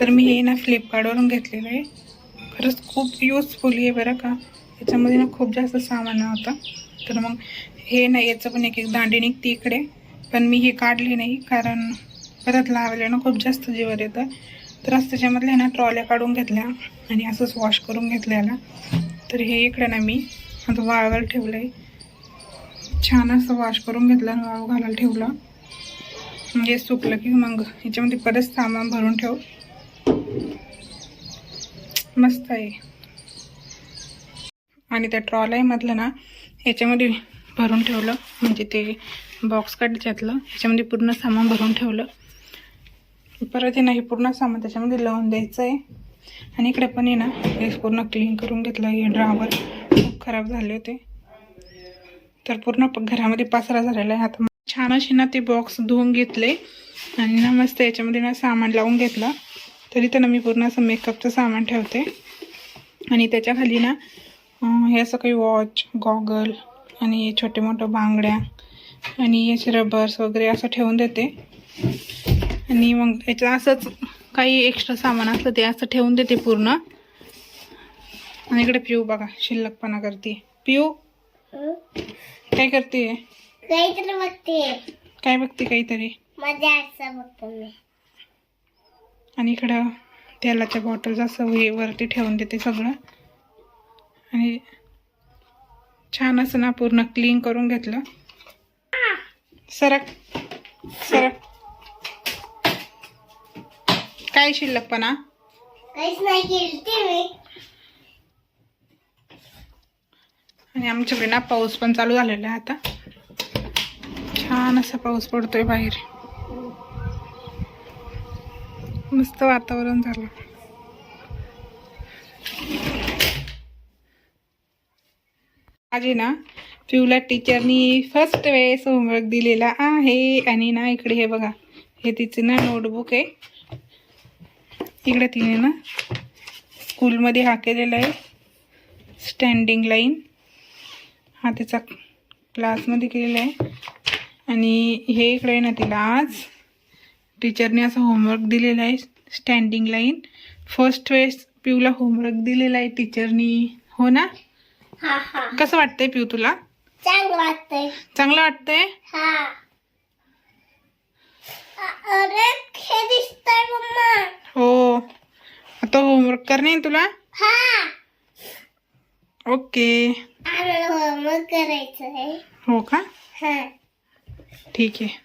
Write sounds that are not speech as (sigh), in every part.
तर मी हे ना फ्लिपकार्टवरून घेतलेलं आहे. खरंच खूप यूजफुल आहे बरं का. याच्यामध्ये ना खूप जास्त सामान होतं. तर मग हे ना याचं पण एक एक दांडी निघते इकडे. पण मी हे काढले नाही कारण परत लावले ना खूप जास्त जीवर येतं. तर असं त्याच्यामधल्या ना ट्रॉल्या काढून घेतल्या आणि असंच वॉश करून घेतल्याला. तर हे इकडे ना मी आता वाळवायला ठेवलं आहे छान असं वॉश करून घेतलं आणि वाळू घालायला ठेवलं. म्हणजे सुकलं की मग ह्याच्यामध्ये परत सामान भरून ठेव. मस्त आहे. आणि त्या ट्रॉलायमधलं ना ह्याच्यामध्ये भरून ठेवलं. म्हणजे ते बॉक्स कट ज्यातलं ह्याच्यामध्ये पूर्ण सामान भरून ठेवलं. परत हे ना हे पूर्ण सामान त्याच्यामध्ये लावून द्यायचं आहे आणि इकडे पण आहे ना हे पूर्ण क्लीन करून घेतलं. हे ड्रावर खूप खराब झाले होते. तर पूर्ण प- घरामध्ये पासरा झालेला आहे. आता छान असे ना ते बॉक्स धुवून घेतले. आणि ना मस्त याच्यामध्ये ना सामान लावून घेतलं. तरी तर ना मी पूर्ण असं मेकअपचं सामान ठेवते. आणि त्याच्याखाली ना हे असं काही वॉच गॉगल आणि छोटे मोठं बांगड्या आणि याचे रबर्स वगैरे असं ठेवून देते. आणि मग याचं असंच काही एक्स्ट्रा सामान असलं ते असं ठेवून देते पूर्ण. आणि इकडे पिऊ बघा शिल्लकपणा करते. पिऊ? काय करते? काहीतरी बघते. काय बघते काहीतरी? आजचा बघतो मी. आणि इकडं तेलाच्या बॉटल्स असं हे वरती ठेवून देते सगळं. आणि छान असं ना पूर्ण क्लीन करून घेतलं. सरक सरक. काय शिल्लकपणा काहीच नाही आणि आमच्याकडे ना पाऊस पण चालू झालेला आहे आता. छान असा पाऊस पडतोय बाहेर. मस्त वातावरण झालं. आज ना पिऊला टीचरनी फर्स्ट वेळेस होमवर्क दिलेला आहे. आणि ना इकडे हे बघा हे तिचे ना नोटबुक आहे. इकडे तिने ना स्कूलमध्ये हा केलेला आहे. स्टँडिंग लाईन हा तिचा क्लासमध्ये केलेला आहे. आणि हे इकडे आहे ना तिला आज. टीचरने असं होमवर्क दिलेलं आहे स्टँडिंग लाईन फर्स्ट वेळेस पिऊला होमवर्क दिलेला आहे टीचरनी. हो ना? कसं वाटतंय पिऊ तुला? चांगलं वाटतंय. चांगलं वाटतंय? हा. हे हो. आता होमवर्क करणे तुला? हा. ओके. होमवर्क करायचं आहे हो का? हा. ठीक आहे.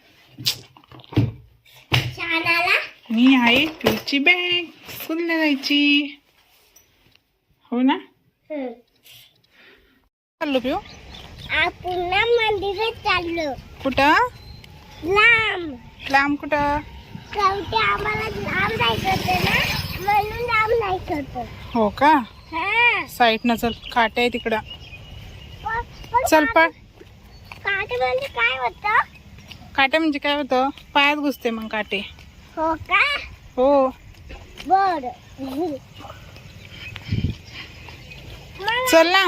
छान आला आणि आहे पिऊची बॅग. स्कूलला जायची हो ना. चाललो पिऊ. आपण ना मंदिरात चाललो. कुठं? लांब. लांब कुठं? आम्हाला लांब जायचं होतं ना? म्हणून लांब हो का? हा. साईडनं चल काटे आहे तिकडं. पण- पण चल पण काटे म्हणजे काय होतं? काटे म्हणजे काय होतं? पायात घुसते मग काटे. हो का? हो. बर. चल ना.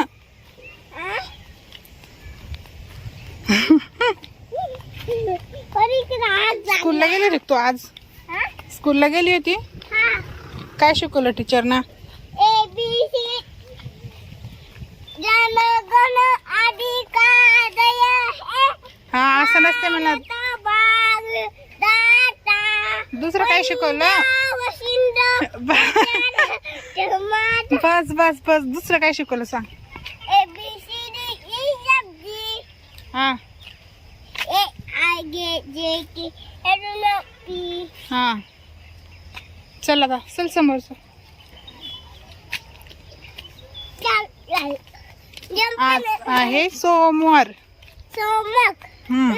स्कूलला गेली होती तू आज? स्कूलला गेली होती? काय शिकवलं गण अधिकार हा असं नसते म्हणत. दुसरं काय शिकवलं? (laughs) (laughs) बस बस बस. दुसरं काय शिकवलं सांग. A B C D E F G. हा. हा. चल आता चल समोर चल. आज आहे सोमवार. सोमक हम्म.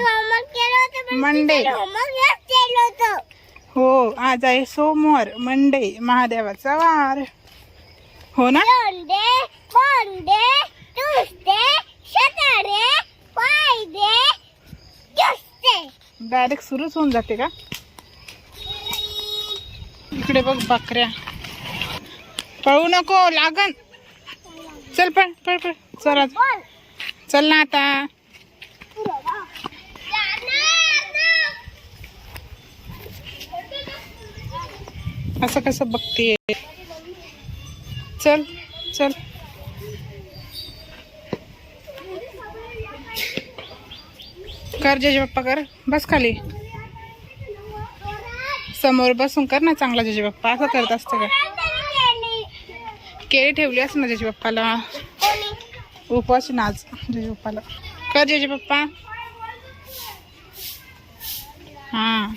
हो आज आहे सोमवार मंडे महादेवाचा वार. हो ना? डायरेक्ट सुरूच होऊन जाते का? इकडे बघ बकऱ्या. पळू नको लागन. चल पळ पळ पळ. चल चल ना आता. असं कसं बघते? चल चल. कर जेजे बाप्पा कर. बस खाली. समोर बसून कर ना चांगला जेजे बाप्पा असं करत असतं का? केळी ठेवली असं ना जेजे बाप्पाला? उपवास नाच ना आज बाप्पाला. कर जेजे बाप्पा. हां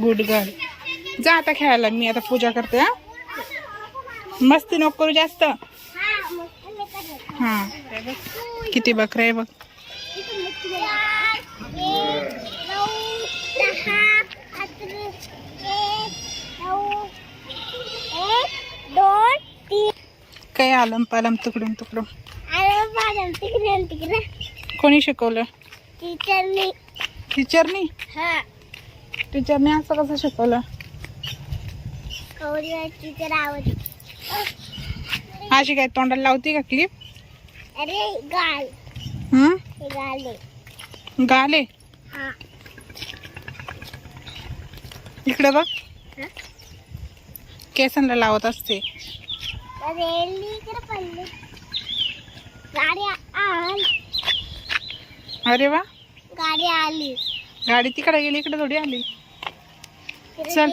गुड गर्ल जा आता खेळायला मी आता पूजा करते हा. मस्ती नको करू जास्त. हा. किती बकरा आहे बघ. काय आलम पालम तुकडून तुकडून. कोणी शिकवलं? टीचरनी टीचरनी हा. टीचरने असं कसं शिकवलं? अशी काय तोंडाला लावती का क्लिप अरे गाल. हम्म गाले. गाले? इकडे बघ? केसांना लावत असते. अरे इकडे पडले. गाडी आल. अरे वा. गाडी आली. गाडी तिकडे गेली इकडे थोडी आली. चल.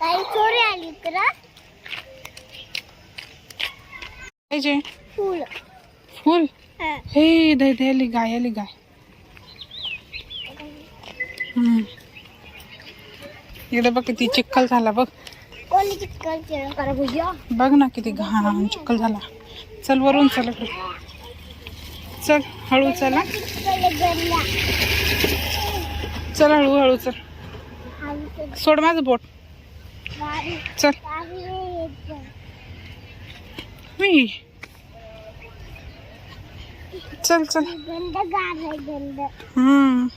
गाडी चोरी आली इकडं पाहिजे फुल. फुल? हा. हे दे दे आली गाय आली गाय. हम्म. इकडे बघ किती चिखल झाला बघ. कोणी चिकन केलं करा भुजा बघ ना किती घाण चिखल झाला. चल वरून चल इकडे. चल हळू चला चिकन चल हळू हळू चल. सोड माझं बोट. चल. हुई. चल चल. हम्म.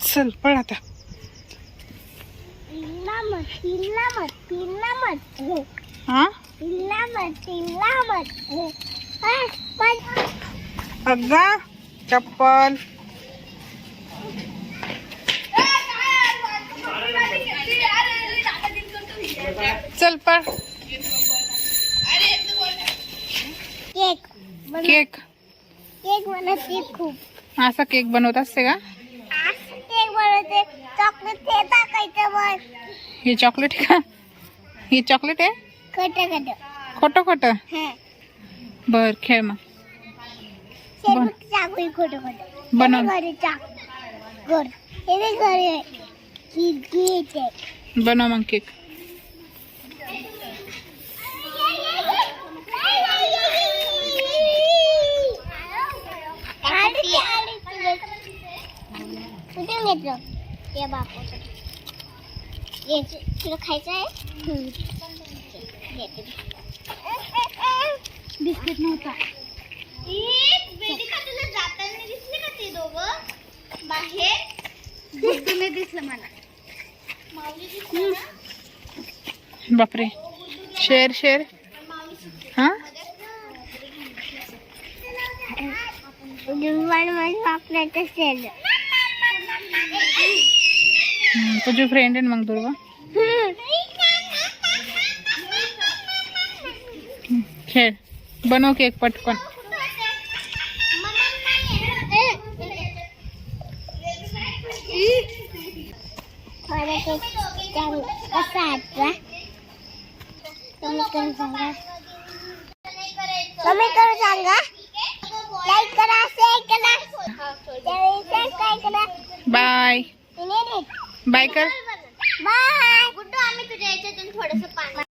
चल पळ आता. तिला मत चल पळ केक। बन- केक केक बनवते खूप असा केक बनवत असते का? केक बनवते। चॉकलेट ते टाकायचं वर हे चॉकलेट का? हे चॉकलेट आहे? खट खट। खोटं खोटं? हा. बर खेळ मग. चाकू खोट खोट. बनव. घरी चाक. घर हे घरी आहे. घ्यायचे बनव मग केक. कुठे घेतलं ते बापू तुला खायचं आहे बिस्किट नव्हता तुला जाताना दिसले का ते दोघं बाहेर दिसलं मला बापरे शेर शेर हा हम्म, तुझी फ्रेंड आहे मग दुर्गा? खेळ. बनव केक पटकन. कमी करून सांगा लाईक करा शेअर करा बाय बाय कर. बाय. गुड्डू आम्ही तुझ्या याच्यातून थोडस पाणी